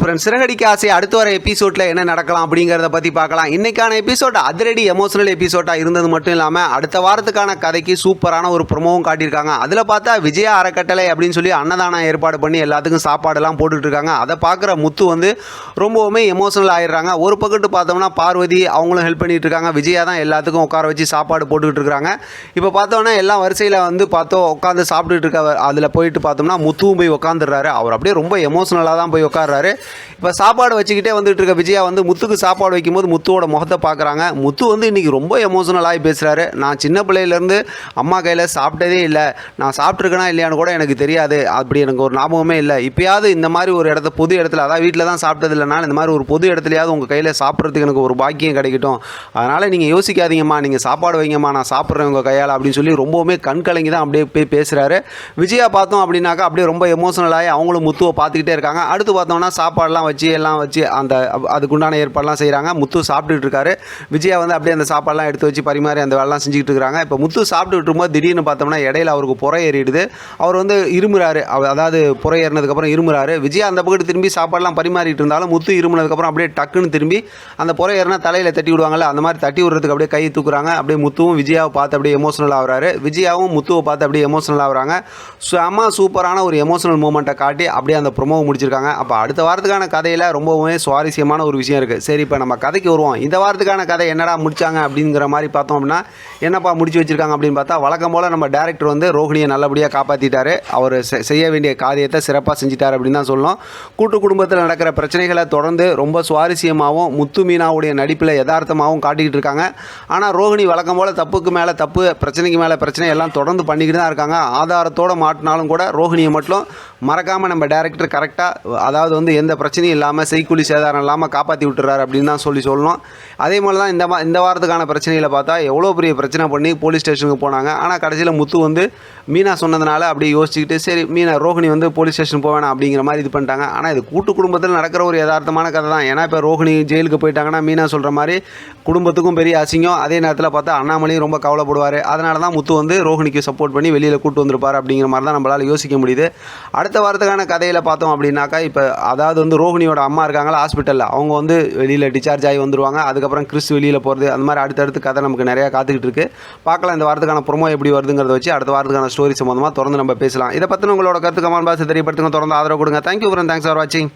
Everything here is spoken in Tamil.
ஃப்ரெண்ட்ஸ் சிறகடிக்க ஆசை அடுத்து வர எபிசோடில் என்ன நடக்கலாம் அப்படிங்கிறத பற்றி பார்க்கலாம். இன்னைக்கான எபிசோட் அதிரடி எமோஷனல் எபிசோடாக இருந்தது மட்டும் இல்லாமல் அடுத்த வாரத்துக்கான கதைக்கு சூப்பரான ஒரு ப்ரொமோவும் காட்டியிருக்காங்க. அதில் பார்த்தா விஜயா அறக்கட்டளை அப்படின்னு சொல்லி அன்னதானம் ஏற்பாடு பண்ணி எல்லாத்துக்கும் சாப்பாடெல்லாம் போட்டுட்டு இருக்காங்க அதை பார்க்குற முத்து வந்து ரொம்பவுமே எமோஷனல் ஆயிடுறாங்க. ஒரு பக்கத்து பார்த்தோம்னா பார்வதி அவங்களும் ஹெல்ப் பண்ணிட்டு இருக்காங்க விஜயா தான் எல்லாத்துக்கும் உட்கார வச்சு சாப்பாடு போட்டுக்கிட்டு இருக்காங்க இப்போ பார்த்தோம்னா எல்லாம் வரிசையில் வந்து பார்த்தோம் உட்காந்து சாப்பிட்டுட்டு இருக்க அதில் போயிட்டு பார்த்தோம்னா முத்துவும் போய் உட்காந்துடுறாரு அவர் அப்படியே ரொம்ப எமோஷனலாக தான் போய் உட்கார்றாரு. இப்போ சாப்பாடு வச்சுக்கிட்டே வந்துட்டு இருக்க விஜயா வந்து முத்துக்கு சாப்பாடு வைக்கும்போது முத்துவோட முகத்தை பார்க்குறாங்க. முத்து வந்து இன்றைக்கி ரொம்ப எமோஷனலாகி பேசுகிறாரு நான் சின்ன பிள்ளையிலேருந்து அம்மா கையில் சாப்பிட்டதே இல்லை. நான் சாப்பிட்ருக்கேனா இல்லையான்னு கூட எனக்கு தெரியாது. அப்படி எனக்கு ஒரு ஞாபகமே இல்லை. இப்போயாவது இந்த மாதிரி ஒரு இடத்த பொது இடத்துல அதாவது வீட்டில் தான் சாப்பிட்டது இல்லைனா இந்த மாதிரி ஒரு பொது இடத்துலையாவது உங்கள் கையில் சாப்பிட்றதுக்கு எனக்கு ஒரு பாக்கியம் கிடைக்கட்டும். அதனால் நீங்கள் யோசிக்காதீங்கம்மா. நீங்கள் சாப்பாடு வைங்கம்மா. நான் சாப்பிட்றேன் உங்கள் கையால் அப்படின்னு சொல்லி ரொம்பவுமே கண் கலங்கி தான் அப்படியே போய் பேசுகிறாரு விஜயா பார்த்தோம் அப்படின்னாக்கா அப்படியே ரொம்ப எமோஷனல் ஆகி அவங்களும் முத்துவை பார்த்துக்கிட்டே இருக்காங்க. அடுத்து பார்த்தோம்னா சாப்பாடெல்லாம் வச்சு எல்லாம் வச்சு அந்த அதுக்குண்டான ஏற்பாடெல்லாம் செய்கிறாங்க முத்து சாப்பிட்டுட்டு இருக்காரு விஜயா வந்து அப்படியே அந்த சாப்பாடெல்லாம் எடுத்து வச்சு பரிமாறி அந்த வேலைலாம் செஞ்சுக்கிட்டு இருக்காங்க இப்போ முத்து சாப்பிட்டுட்டு இருக்கும்போது திடீர்னு பார்த்தோம்னா இடையில அவருக்கு புறை ஏறிடுது. அவர் வந்து இருமுறாரு. அவர் அதாவது புறை ஏறினதுக்கப்புறம் இருமுறாரு. விஜயா அந்த பக்கத்து திரும்பி சாப்பாடெல்லாம் பரிமாறிட்டு இருந்தாலும் முத்து இருமுனதுக்கப்புறம் அப்படியே டக்குன்னு திரும்பி அந்த புறை ஏறினா தலையில் தட்டி விடுவாங்கல்ல அந்த மாதிரி தட்டி விடுறதுக்கு அப்படியே கை தூக்குறாங்க. அப்படியே முத்துவும் விஜயாவை பார்த்து அப்படியே எமோஷனல் ஆகிறாரு. விஜயாவும் முத்துவை பார்த்து அப்படியே எமோஷனல் ஆகிறாங்க. செம்ம சூப்பரான ஒரு எமோஷனல் மூமெண்ட்டை காட்டி அப்படியே அந்த ப்ரொமோவை முடிச்சிருக்காங்க. அப்போ அடுத்த வாரத்துக்கான கதையில் ரொம்பவுமே சுவாரஸ்யமான ஒரு விஷயம் இருக்குது சரி இப்போ நம்ம கதைக்கு வருவோம். இந்த வாரத்துக்கான கதை என்னடா முடிச்சாங்க அப்படிங்கிற மாதிரி பார்த்தோம் அப்படின்னா என்னப்பா முடிச்சு வச்சிருக்காங்க அப்படின்னு பார்த்தா வழக்கம் போல் நம்ம டேரக்டர் வந்து ரோஹிணியை நல்லபடியாக காப்பாற்றிட்டார் அவர் செய்ய வேண்டிய காரியத்தை சிறப்பாக செஞ்சிட்டார் அப்படின்னு தான் சொல்லணும். கூட்டு குடும்பத்தில் நடக்கிற பிரச்சனைகளை தொடர்ந்து ரொம்ப சுவாரஸ்யமாகவும் முத்து மீனாவுடைய நடிப்பில் யதார்த்தமாகவும் காட்டிக்கிட்டு இருக்காங்க. ஆனால் ரோஹிணி வழக்கம் போல் தப்புக்கு மேலே தப்பு பிரச்சனைக்கு மேலே பிரச்சனை எல்லாம் தொடர்ந்து பண்ணிக்கிட்டு தான் இருக்காங்க. ஆதாரத்தோடு மாட்டினாலும் கூட ரோஹிணியை மட்டும் மறக்காமல் நம்ம டேரக்டர் கரெக்டாக அதாவது வந்து எந்த பிரச்சனையும் இல்லாமல் செய்கூலி சேதாரம் இல்லாமல் காப்பாற்றி விட்டுறாரு அப்படின்னு தான் சொல்லி சொல்லணும். அதே மாதிரி தான் இந்த மா இந்த வாரத்துக்கான பிரச்சனையில் பார்த்தா எவ்வளோ பெரிய பிரச்சனை பண்ணி போலீஸ் ஸ்டேஷனுக்கு போனாங்க. ஆனால் கடைசியில் முத்து வந்து மீனா சொன்னதுனால அப்படியே யோசிச்சுக்கிட்டு சரி மீனா ரோஹிணி வந்து போலீஸ் ஸ்டேஷன் போவேணா அப்படிங்கிற மாதிரி இது பண்ணிட்டாங்க. ஆனால் இது கூட்டு குடும்பத்தில் நடக்கிற ஒரு யதார்த்தமான கதை தான். ஏன்னா இப்போ ரோஹிணி ஜெயிலுக்கு போயிட்டாங்கன்னா மீனா சொல்கிற மாதிரி குடும்பத்துக்கும் பெரிய அசிங்கம். அதே நேரத்தில் பார்த்தா அண்ணாமலையும் ரொம்ப கவலைப்படுவார். அதனால தான் முத்து வந்து ரோஹிணிக்கு சப்போர்ட் பண்ணி வெளியில் கூட்டு வந்திருப்பார் அப்படிங்கிற மாதிரி தான் நம்மளால் யோசிக்க முடியுது. அடுத்த வாரத்துக்கான கதையில் பார்த்தோம் அப்படின்னாக்கா இப்போ அதாவது வந்து ரோஹிணியோட அம்மா இருக்காங்களா ஹாஸ்பிட்டலில் அவங்க வந்து வெளியில் டிஸ்சார்ஜ் ஆகி வந்துருவாங்க. அதுக்கப்புறம் கிறிஸ் வெளியில் போகிறது அந்த மாதிரி அடுத்தடுத்து கதை நமக்கு நிறையா காத்துக்கிட்டு இருக்குது பார்க்கலாம் இந்த வாரத்துக்கான ப்ரொமோ எப்படி வருதுங்கிறத வச்சு அடுத்த வாரத்துக்கான ஸ்டோரி சம்மந்தமாக தொடர்ந்து நம்ம பேசலாம். இதை பற்றின உங்களோட கருத்து கமான் பாக்ஸ் தெரியப்படுத்துங்க. தொடர்ந்து ஆதரவு கொடுங்க. தேங்க்யூ ஃப்ரெண்ட் தேங்க்ஸ் ஃபார் வாட்சிங்